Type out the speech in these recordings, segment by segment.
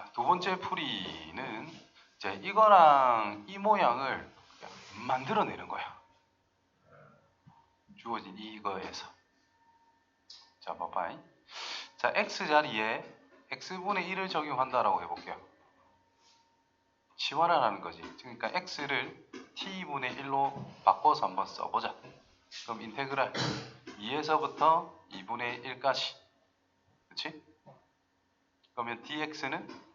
자, 두 번째 풀이는 이제 이거랑 이 모양을 만들어내는 거야. 주어진 이거에서. 자, 봐봐. 자, x 자리에 x분의 1을 적용한다라고 해볼게요. 치환하라는 거지. 그러니까 x를 t분의 1로 바꿔서 한번 써보자. 그럼 인테그랄 2에서부터 2분의 1까지. 그치? 그러면 dx는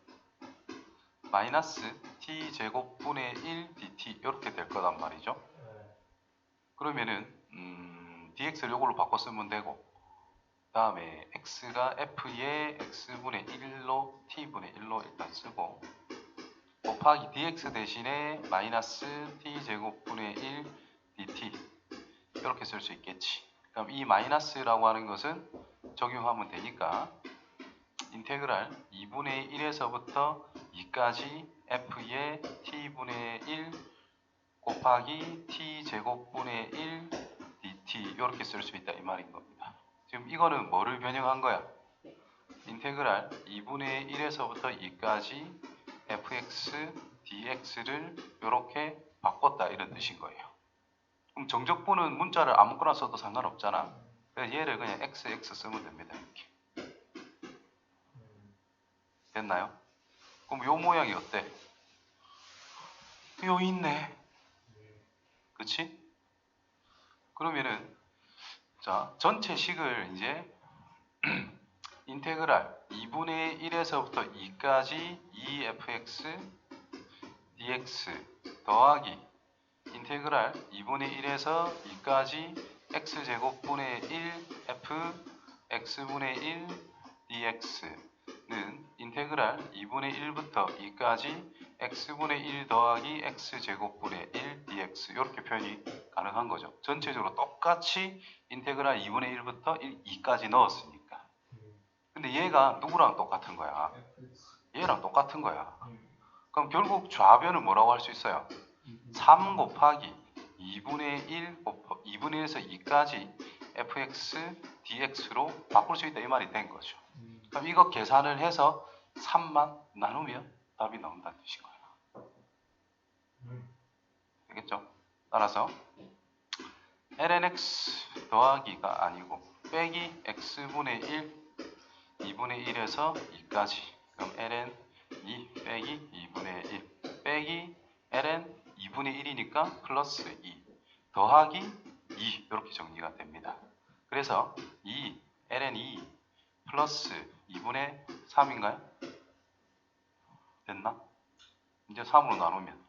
마이너스 t 제곱분의 1 dt 이렇게 될 거란 말이죠. 네. 그러면은 음, dx를 이걸로 바꿔 쓰면 되고 다음에 x가 f의 x분의 1로 t분의 1로 일단 쓰고 곱하기 dx 대신에 마이너스 t 제곱분의 1 dt 이렇게 쓸 수 있겠지. 그럼 이 마이너스라고 하는 것은 적용하면 되니까 인테그랄 2분의 1에서부터 2까지 f의 t분의 1 곱하기 t 제곱분의 1 dt 이렇게 쓸 수 있다 이 말인 겁니다. 지금 이거는 뭐를 변형한 거야? 인테그랄 2분의 1에서부터 2까지 fx dx를 이렇게 바꿨다 이런 뜻인 거예요. 그럼 정적분은 문자를 아무거나 써도 상관없잖아. 그래서 얘를 그냥 x x 쓰면 됩니다. 이렇게 음, 됐나요? 그럼 요 모양이 어때? 요 있네. 네. 그치? 그러면은 자 전체 식을 이제 인테그랄 2분의 1에서부터 2까지 2fx dx 더하기 인테그랄 2분의 1에서 2까지 x제곱분의 1 f x분의 1 dx 는 인테그랄 2분의 1부터 2까지 x분의 1 더하기 x제곱분의 1 dx 이렇게 표현이 가능한 거죠. 전체적으로 똑같이 인테그랄 2분의 1부터 1, 2까지 넣었으니까. 음, 근데 얘가 누구랑 똑같은 거야? 얘랑 똑같은 거야. 음, 그럼 결국 좌변은 뭐라고 할 수 있어요? 음, 3 곱하기 2분의 1 곱하 2분의 1에서 2까지 fx dx로 바꿀 수 있다 이 말이 된 거죠. 음, 그럼 이거 계산을 해서 3만 나누면 답이 나온다는 뜻인 거예요. 음, 되겠죠? 따라서 lnx 더하기가 아니고 빼기 x분의 1 2분의 1에서 2까지 그럼 ln 2 빼기 2분의 1 빼기 ln 2분의 1이니까 플러스 2 더하기 2 이렇게 정리가 됩니다. 그래서 2 ln 2 플러스 2분의 3인가요? 됐나? 이제 3으로 나누면